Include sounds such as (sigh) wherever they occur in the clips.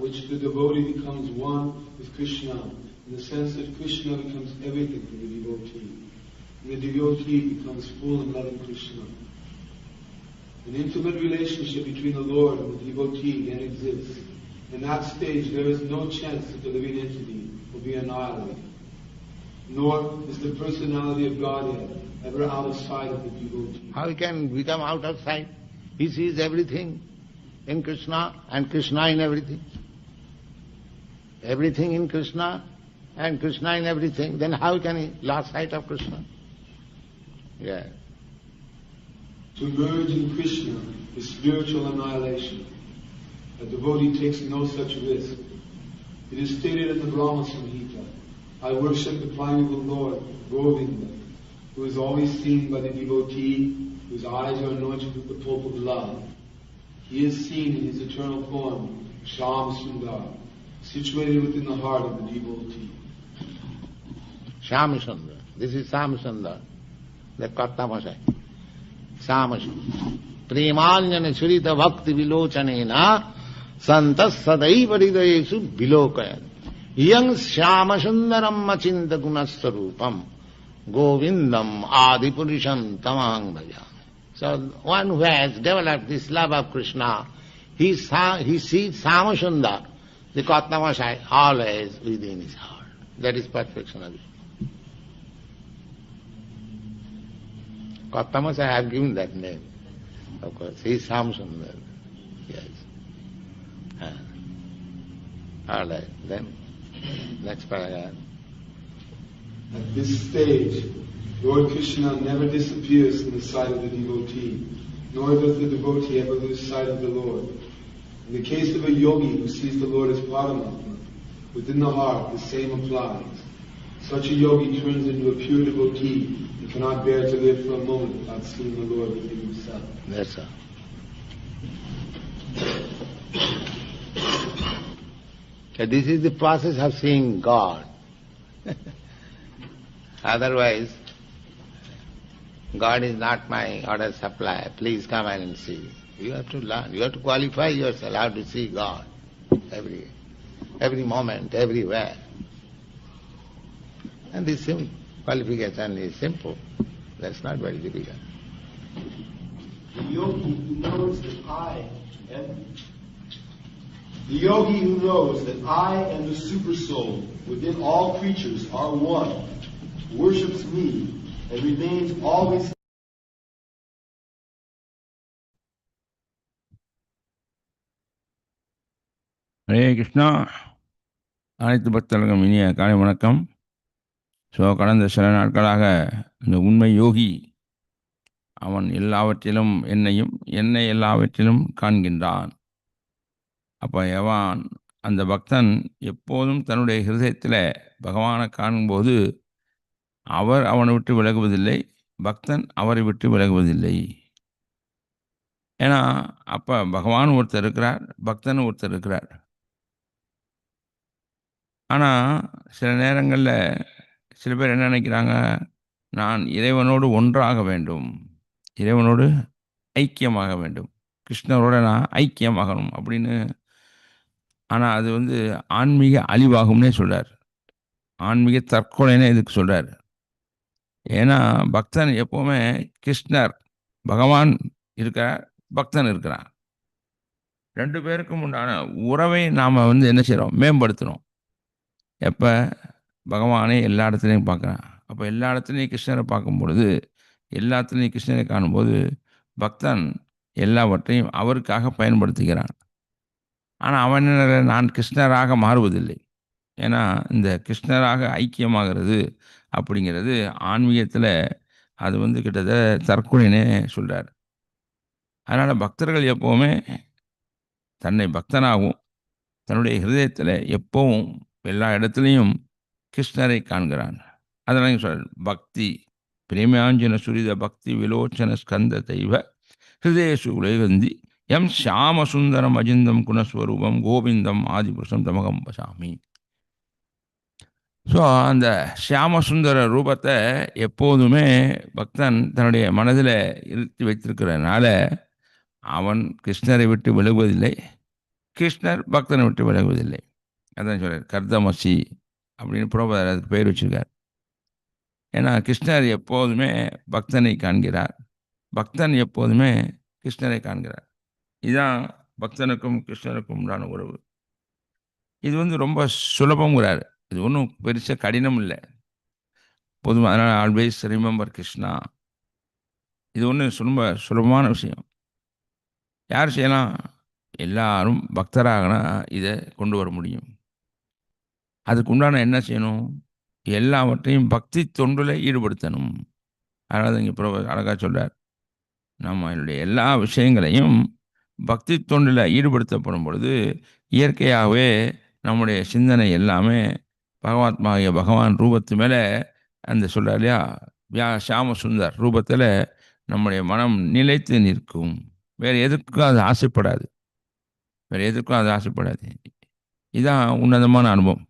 which the devotee becomes one with Krishna, in the sense that Krishna becomes everything for the devotee, and the devotee becomes full and loving Krishna. An intimate relationship between the Lord and the devotee then exists. In that stage, there is no chance that the living entity will be annihilated, nor is the personality of Godhead ever out of sight of the devotee. How he can become out of sight? He sees everything in Krishna and Krishna in everything. Everything in Krishna and Krishna in everything. Then how can he lose sight of Krishna? Yeah. To merge in Krishna is spiritual annihilation. A devotee takes no such risk. It is stated in the Brahma Samhita, I worship the primeval Lord, Govinda, who is always seen by the devotee, whose eyes are anointed with the pulp of love. He is seen in his eternal form, Sham Sundar, situated within the heart of the devotee. Shamachandra. This is Samachandra, the Kartavasai. Samachandra. प्रेमांजन चुरित भक्ति विलोचन संत सदैव हृदय विलोकयन यंग श्याम सुंदरम अचिंत गुणस्वरूपम गोविंदम आदि पुरुषम तमांग भजाम so one who has developed this love of Krishna he see Shyam Sundar the Kartamasai, always within his heart. That is perfection of it. Kartamas, I have given that name. Of course, he is Samsundar. Yes. All right, then, next paragraph. At this stage, Lord Krishna never disappears from the sight of the devotee, nor does the devotee ever lose sight of the Lord. In the case of a yogi who sees the Lord as Paramatma, within the heart the same applies. Such a yogi turns into a pure devotee and cannot bear to live for a moment without seeing the Lord within himself. That's this is the process of seeing God. (laughs) Otherwise, God is not my order supply. Please come and see. You have to learn. You have to qualify yourself how to see God every every moment, everywhere. And this sim- qualification is simple. That's not very difficult. The yogi who knows that I and the yogi who knows that I and the supersoul within all creatures are one, worships me, and remains always Hare Krishna. அனைத்து பக்தர்களுக்கும் இனிய காலை வணக்கம். So கடந்த சில நாட்களாக இந்த உண்மை யோகி அவன் எல்லாவற்றிலும் என்னையும் என்னை எல்லாவற்றிலும் காண்கின்றான். அப்போ எவான் அந்த பக்தன் எப்போதும் தன்னுடைய ஹிருதயத்தில் பகவானை காணும்போது அவர் அவனை விட்டு விலகுவதில்லை பக்தன் அவரை விட்டு விலகுவதில்லை. ஏன்னா அப்போ பகவான் ஒருத்தர் இருக்கிறார் பக்தன் ஒருத்தர் இருக்கிறார். ஆனால் சில நேரங்களில் சில பேர் என்ன நினைக்கிறாங்க? நான் இறைவனோடு ஒன்றாக வேண்டும். இறைவனோடு ஐக்கியமாக வேண்டும். கிருஷ்ணரோட நான் ஐக்கியமாகணும் அப்படின்னு. ஆனால் அது வந்து ஆன்மீக அழிவாகும்னே சொல்கிறார் ஆன்மீக தற்கொலைன்னு இதுக்கு சொல்கிறார் ஏன்னா பக்தன் எப்போவுமே கிருஷ்ணர் பகவான் இருக்கிறார் பக்தன் இருக்கிறான் ரெண்டு பேருக்கும் உண்டான உறவை நாம் வந்து என்ன செய்கிறோம் மேம்படுத்துகிறோம் எப்போ? பகவானே எல்லா இடத்துலையும் பார்க்குறான் அப்போ எல்லா இடத்துலையும் கிருஷ்ணரை பார்க்கும் பொழுது எல்லாத்துலேயும் கிருஷ்ணரை காணும்போது பக்தன் எல்லாவற்றையும் அவருக்காக பயன்படுத்துகிறான். ஆனால் அவன் என்ன, நான் கிருஷ்ணராக மாறுவதில்லை. ஏன்னா இந்த கிருஷ்ணராக ஐக்கியமாகிறது அப்படிங்கிறது ஆன்மீகத்தில் அது வந்து கிட்டத்தட்ட தற்கொலைனே சொல்கிறார் அதனால் பக்தர்கள் எப்போவுமே தன்னை பக்தனாகவும் தன்னுடைய ஹிருதயத்தில் எப்போவும் எல்லா இடத்துலையும் கிருஷ்ணரை காண்கிறான். அதனால சொல் பக்தி பிரேமாஞ்சன சுரித பக்தி விலோச்சன ஸ்கந்த தெய்வ ஹிருதேசு உலகந்தி எம் ஷாம சுந்தரம் அஜிந்தம் குணஸ்வரூபம் கோவிந்தம் ஆதிபுருஷம் தமகம் பசாமி ஸோ அந்த ஷியாமசுந்தர ரூபத்தை எப்போதுமே பக்தன் தன்னுடைய மனதில் இருத்தி வைத்திருக்கிறதுனால அவன் கிருஷ்ணரை விட்டு விலகுவதில்லை கிருஷ்ணர் பக்தனை விட்டு விலகுவதில்லை. அதான் சொல்கிறார் கர்தமசி அப்படின்னு புரோபதர் அதுக்கு பெயர் வச்சிருக்கார். ஏன்னா கிருஷ்ணர் எப்போதுமே பக்தனை காண்கிறார். பக்தன் எப்போதுமே கிருஷ்ணரை காண்கிறார். இதுதான் பக்தனுக்கும் கிருஷ்ணருக்கும் உண்டான உறவு. இது வந்து ரொம்ப சுலபங்கிறார் இது ஒன்றும் பெருசாக கடினம் இல்லை. பொதுவாக அதனால் ஆல்வேஸ் ரிமெம்பர் கிருஷ்ணா. இது ஒன்று ரொம்ப சுலபமான விஷயம். யார் செய்யலாம்? எல்லாரும் பக்தராகனா இதை கொண்டு வர முடியும். அதுக்கு உண்டான என்ன செய்யணும்? எல்லாவற்றையும் பக்தி தொண்டில் ஈடுபடுத்தணும். அதாவது இங்கே புரோ அழகாக சொல்கிறார் நம்ம என்னுடைய எல்லா விஷயங்களையும் பக்தி தொண்டில் ஈடுபடுத்தப்படும் பொழுது இயற்கையாகவே நம்முடைய சிந்தனை எல்லாமே பகவாத்மாகிய பகவான் ரூபத்து மேலே அந்த சொல்கிறார் இல்லையா? வியா ஷாம சுந்தர் ரூபத்தில் நம்முடைய மனம் நிலைத்து நிற்கும். வேறு எதுக்கும் அது ஆசைப்படாது. வேறு எதுக்கும் அது ஆசைப்படாது. இதுதான் உன்னதமான அனுபவம்.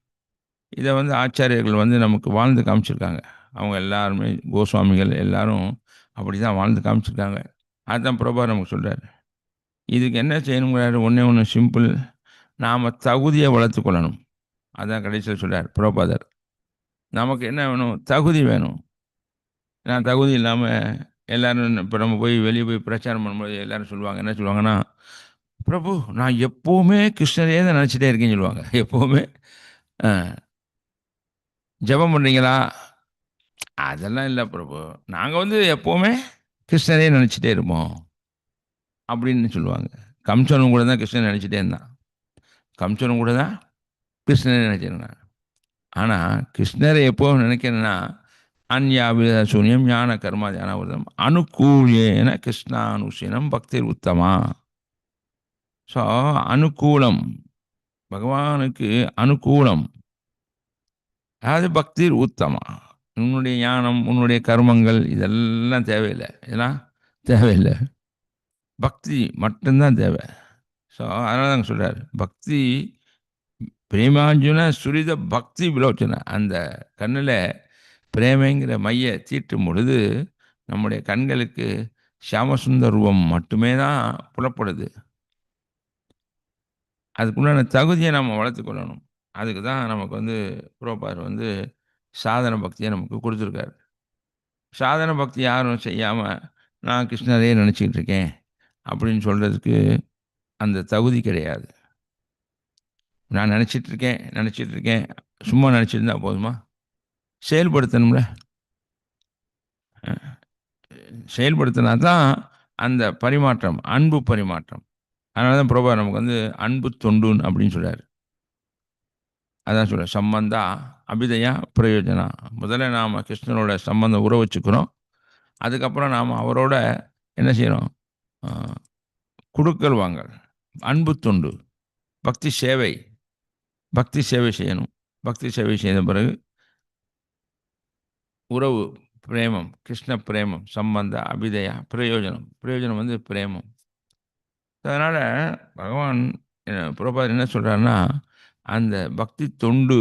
இதை வந்து ஆச்சாரியர்கள் வந்து நமக்கு வாழ்ந்து காமிச்சிருக்காங்க. அவங்க எல்லாருமே கோஸ்வாமிகள் எல்லாரும் அப்படி தான் வாழ்ந்து காமிச்சிருக்காங்க. அதுதான் பிரபா நமக்கு சொல்கிறார் இதுக்கு என்ன செய்யணுங்கிறாரு ஒன்றே ஒன்று சிம்பிள். நாம் தகுதியை வளர்த்து கொள்ளணும். அதான் கடைசியில் சொல்கிறார் புரோபாதர் நமக்கு என்ன வேணும்? தகுதி வேணும். நான் தகுதி இல்லாமல் எல்லோரும் இப்போ நம்ம போய் வெளியே போய் பிரச்சாரம் பண்ணும்போது எல்லோரும் சொல்லுவாங்க. என்ன சொல்லுவாங்கன்னா பிரபு நான் எப்போவுமே கிருஷ்ணரையே தான் நினச்சிட்டே இருக்கேன்னு சொல்லுவாங்க. எப்போவுமே. ஜெபம் பண்ணுறீங்களா அதெல்லாம் இல்லை பிரபு. நாங்கள் வந்து எப்போவுமே கிருஷ்ணரே நினச்சிட்டே இருப்போம். அப்படின்னு சொல்லுவாங்க. கம்சனும் கூட தான் கிருஷ்ணன் நினச்சிட்டே இருந்தான். கம்சனும் கூட தான் கிருஷ்ணரை நினச்சிருந்தான் ஆனால் கிருஷ்ணரை எப்போ நினைக்கிறேன்னா அந்யாவித சூன்யம் ஞான கர்மா தியானாவிரதம் அனுகூலியேன கிருஷ்ணானுசீனம் பக்திர் உத்தமா. ஸோ அனுகூலம். பகவானுக்கு அனுகூலம். அது பக்திர் உத்தமா. உன்னுடைய ஞானம் உன்னுடைய கர்மங்கள் இதெல்லாம் தேவையில்லை. இதெல்லாம் தேவையில்லை. பக்தி மட்டும்தான் தேவை. ஸோ அதனால தாங்க சொல்கிறார் பக்தி பிரேமாஞ்சுன சுரித பக்தி விலோச்சனை. அந்த கண்ணில் பிரேமைங்கிற மைய தீட்டும் பொழுது நம்முடைய கண்களுக்கு சியாமசுந்தர ரூபம் மட்டுமே தான் புலப்படுது. அதுக்குண்டான தகுதியை நம்ம வளர்த்துக்கொள்ளணும் அதுக்கு தான் நமக்கு வந்து புரோபார் வந்து சாதன பக்தியை நமக்கு கொடுத்துருக்காரு. சாதன பக்தி யாரும் செய்யாமல் நான் கிருஷ்ணரையே நினச்சிக்கிட்டு இருக்கேன் அப்படின்னு சொல்கிறதுக்கு அந்த தகுதி கிடையாது. நான் நினச்சிட்டு இருக்கேன் நினச்சிட்டு இருக்கேன். சும்மா நினச்சிருந்தா போதுமா? செயல்படுத்தணும்ல. செயல்படுத்தினா தான் அந்த பரிமாற்றம் அன்பு பரிமாற்றம். அதனால தான் பிரபா நமக்கு வந்து அன்பு தொண்டுன்னு அப்படின்னு சொல்கிறார் அதான் சொல்ல சம்பந்தா அபிதயா பிரயோஜனா. முதல்ல நாம் கிருஷ்ணனோட சம்பந்தம் உறவு வச்சுக்கிறோம் அதுக்கப்புறம் நாம் அவரோட என்ன செய்கிறோம் ஆஹ், குடுக்கல் வாங்கல் அன்பு தொண்டு பக்தி சேவை பக்தி சேவை செய்யணும். பக்தி சேவை செய்த பிறகு உறவு பிரேமம் கிருஷ்ண பிரேமம் சம்பந்த அபிதயா பிரயோஜனம். பிரயோஜனம் வந்து பிரேமம். அதனால் பகவான் அஹ், என்ன சொல்கிறாருன்னா அந்த பக்தி தொண்டு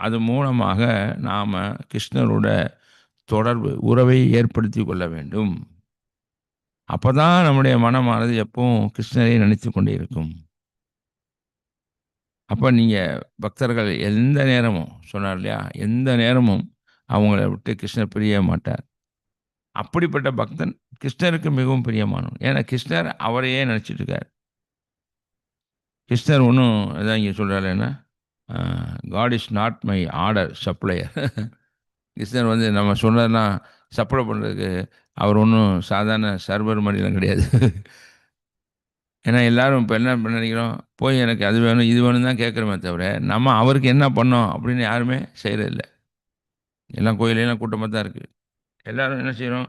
அது மூலமாக நாம் கிருஷ்ணரோட தொடர்பு உறவை ஏற்படுத்தி கொள்ள வேண்டும். அப்போ தான் நம்முடைய மனமானது எப்பவும் கிருஷ்ணரை நினைத்து கொண்டே இருக்கும் அப்போ நீங்கள் பக்தர்கள் எந்த நேரமும் சொன்னார் இல்லையா எந்த நேரமும் அவங்கள விட்டு கிருஷ்ணர் பிரிய மாட்டார். அப்படிப்பட்ட பக்தன் கிருஷ்ணருக்கு மிகவும் பிரியமானவன். ஏன்னா கிருஷ்ணர் அவரையே நினச்சிட்டு இருக்கார். கிருஷ்ணர் ஒன்றும் அதான் இங்கே சொல்கிறாரு என்ன? God is not my order supplier கிருஷ்ணர் வந்து நம்ம சொன்னதுனா சப்ளை பண்ணுறதுக்கு அவர் ஒன்றும் சாதாரண சர்வர் மாதிரிலாம் கிடையாது. (laughs) ஏன்னா எல்லாரும் இப்போ என்ன பண்ண நினைக்கிறோம்? போய் எனக்கு அது வேணும் இது வேணும் தான் கேட்குறோமே தவிர நம்ம அவருக்கு என்ன பண்ணோம் அப்படின்னு யாருமே செய்கிறதில்ல எல்லாம் கோயிலெல்லாம் கூட்டமாக தான் இருக்குது எல்லோரும் என்ன செய்கிறோம்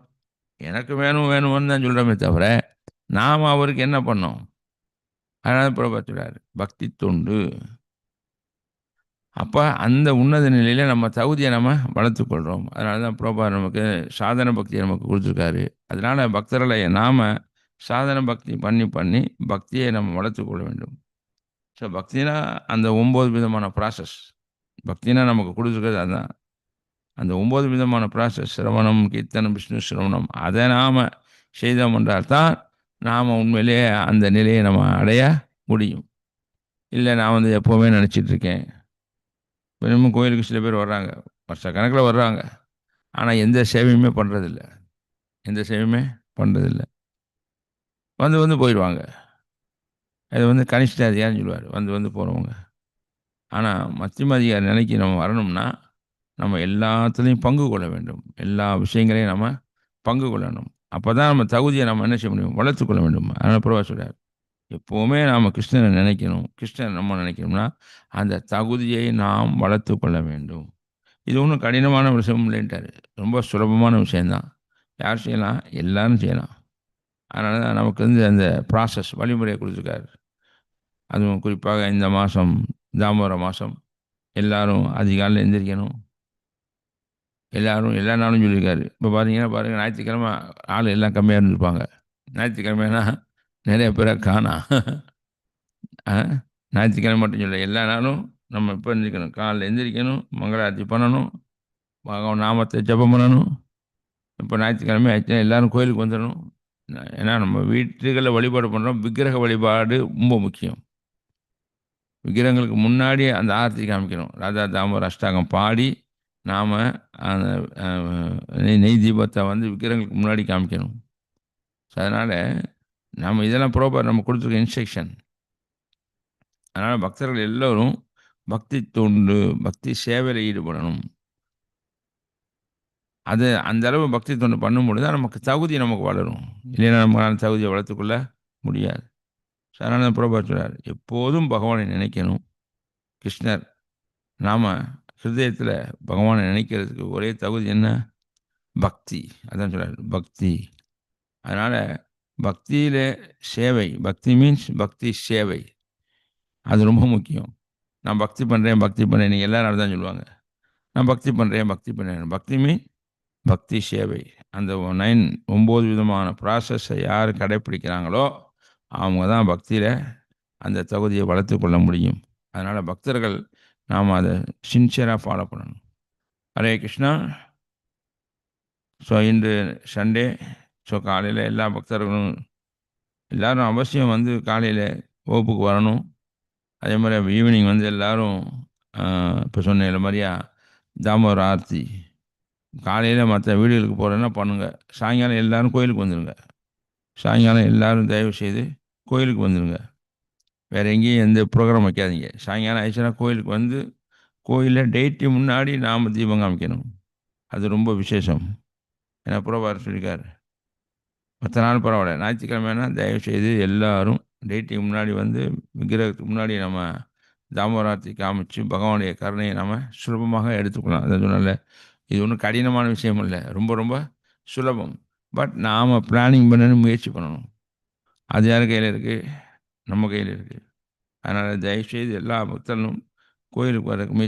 எனக்கு வேணும் வேணும்னு தான் சொல்கிறோமே தவிர நாம் அவருக்கு என்ன பண்ணோம்? அதனால பிரபா சொல்கிறார் பக்தி தொண்டு. அப்போ அந்த உன்னத நிலையில் நம்ம தகுதியை நம்ம வளர்த்துக்கொள்கிறோம் அதனால தான் பிரபா நமக்கு சாதன பக்தியை நமக்கு கொடுத்துருக்காரு. அதனால் பக்தர்களை நாம் சாதன பக்தி பண்ணி பண்ணி பக்தியை நம்ம வளர்த்துக்கொள்ள வேண்டும். ஸோ பக்தினா அந்த ஒம்பது விதமான ப்ராசஸ் பக்தினா நமக்கு கொடுத்துருக்கிறது அதுதான் அந்த ஒம்பது விதமான ப்ராசஸ் சிரவணம் கீர்த்தனம் விஷ்ணு சிரவணம் அதை நாம் செய்தோம் என்றால் தான் நாம் உண்மையிலேயே அந்த நிலையை நம்ம அடைய முடியும். இல்லை நான் வந்து எப்போவுமே நினச்சிட்ருக்கேன் இருக்கேன். இன்னமும் கோயிலுக்கு சில பேர் வர்றாங்க. வருஷ கணக்கில் வர்றாங்க. ஆனால் எந்த சேவையுமே பண்ணுறதில்ல எந்த சேவையுமே பண்ணுறதில்ல வந்து வந்து போயிடுவாங்க. அது வந்து கனிஷ்ட அதிகாரின்னு சொல்லுவார். வந்து வந்து போகிறவங்க ஆனால் மத்தியம அதிகாரி நிலைக்கு நம்ம வரணும்னா நம்ம எல்லாத்துலேயும் பங்கு கொள்ள வேண்டும். எல்லா விஷயங்களையும் நம்ம பங்கு கொள்ளணும். அப்போ தான் நம்ம தகுதியை நம்ம என்ன செய்ய முடியும்? வளர்த்துக்கொள்ள வேண்டும். அதனால் பிரபா சொல்கிறார் எப்போவுமே நாம் கிருஷ்ணனை நினைக்கணும். கிருஷ்ணன் நம்ம நினைக்கணும்னா அந்த தகுதியை நாம் வளர்த்து கொள்ள வேண்டும். இது ஒன்றும் கடினமான விஷயம் இல்லைன்ட்டார். ரொம்ப சுலபமான விஷயந்தான் யார் செய்யலாம்? எல்லாரும் செய்யலாம். அதனால தான் நமக்கு வந்து அந்த ப்ராசஸ் வழிமுறையை கொடுத்துருக்காரு. அதுவும் குறிப்பாக இந்த மாதம் தாமோர மாதம் எல்லாரும் அதிகாலையில் எந்திரிக்கணும். எல்லாரும் எல்லா நாளும் சொல்லியிருக்காரு. இப்போ பார்த்தீங்கன்னா பாருங்கள் ஞாயிற்றுக்கிழமை ஆள் எல்லாம் கம்மியாக இருந்திருப்பாங்க. ஞாயிற்றுக்கிழமைனா நிறைய பேரை காணா. ஞாயிற்றுக்கிழமை மட்டும் சொல்ல எல்லா நாளும் நம்ம இப்போ எந்திரிக்கணும். காலைல எந்திரிக்கணும் மங்களாரத்தி பண்ணணும் பகவான் நாமத்தை ஜபம் பண்ணணும். இப்போ ஞாயிற்றுக்கிழமை ஆச்சுன்னா எல்லாரும் கோயிலுக்கு வந்துடணும். ஏன்னா நம்ம வீட்டுகளில் வழிபாடு பண்ணுறோம் விக்கிரக வழிபாடு ரொம்ப முக்கியம். விக்கிரகங்களுக்கு முன்னாடி அந்த ஆரத்தி காமிக்கணும். ராதா தாமர் அஷ்டாகம் பாடி நாம் அந்த நெய் நெய் தீபத்தை வந்து விக்கிரங்களுக்கு முன்னாடி காமிக்கணும். ஸோ அதனால் நம்ம இதெல்லாம் ப்ராப்பர் நம்ம கொடுத்துருக்க இன்ஸ்ட்ரக்ஷன் அதனால் பக்தர்கள் எல்லோரும் பக்தி தொண்டு பக்தி சேவையில் ஈடுபடணும். அது அந்த அளவு பக்தி தொண்டு பண்ணும்பொழுது தான் நமக்கு தகுதி நமக்கு வளரும். இல்லைன்னா நமக்கான தகுதியை வளர்த்துக்கொள்ள முடியாது. சரண பிரபா சொல்கிறார் எப்போதும் பகவானை நினைக்கணும். கிருஷ்ணர் நாம் ஹிருதயத்தில் பகவானை நினைக்கிறதுக்கு ஒரே தகுதி என்ன? பக்தி. அதான் சொல்கிறார் பக்தி. அதனால் பக்தியில் சேவை பக்தி மீன்ஸ் பக்தி சேவை. அது ரொம்ப முக்கியம். நான் பக்தி பண்ணுறேன் பக்தி பண்ணுறேன் நீங்கள் எல்லாரும் தான் சொல்லுவாங்க. நான் பக்தி பண்ணுறேன் பக்தி பண்ணுறேன் பக்தி மீன் பக்தி சேவை. அந்த நைன் ஒம்பது விதமான ப்ராசஸை யார் கடைப்பிடிக்கிறாங்களோ அவங்க தான் பக்தியில் அந்த தகுதியை வளர்த்து கொள்ள முடியும். அதனால் பக்தர்கள் நாம் அதை சின்சியராக ஃபாலோ பண்ணணும். ஹரே கிருஷ்ணா. ஸோ இன்று சண்டே ஸோ காலையில் எல்லா பக்தர்களும் எல்லோரும் அவசியம் வந்து காலையில் வகுப்புக்கு வரணும். அதே மாதிரி ஈவினிங் வந்து எல்லோரும் இப்போ சொன்ன மாதிரியா தாமோர் ஆர்த்தி. காலையில் மற்ற வீடுகளுக்கு போகிறேன்னா பண்ணுங்கள் சாயங்காலம் எல்லோரும் கோயிலுக்கு வந்துடுங்க சாயங்காலம் எல்லோரும் தயவு செய்து கோயிலுக்கு வந்துடுங்க வேறு எங்கேயும் எந்த ப்ரோக்ராம் வைக்காதீங்க. சாயங்காலம் ஆயிடுச்சுன்னா கோயிலுக்கு வந்து கோயிலில் டேட்டு முன்னாடி நாம் தீபம் காமிக்கணும். அது ரொம்ப விசேஷம். ஏன்னா புறவார் சொல்லியிருக்காரு. மற்ற நாள் பரவாயில்ல. ஞாயிற்றுக்கிழமைனா தயவு செய்து எல்லோரும் டேட்டுக்கு முன்னாடி வந்து விக்கிரகத்துக்கு முன்னாடி நம்ம தாமோராத்தி காமிச்சு பகவானுடைய கருணையை நம்ம சுலபமாக எடுத்துக்கலாம் அது சொன்னால இது ஒன்றும் கடினமான விஷயம் இல்லை. ரொம்ப ரொம்ப சுலபம். பட் நாம் பிளானிங் பண்ணணும் முயற்சி பண்ணணும். அது யார் கையில் இருக்குது நம்ம கையில் இருக்குது அதனால் தயவுசெய்து எல்லா பக்தர்களும் கோயிலுக்கு வரக்கு முயற்சி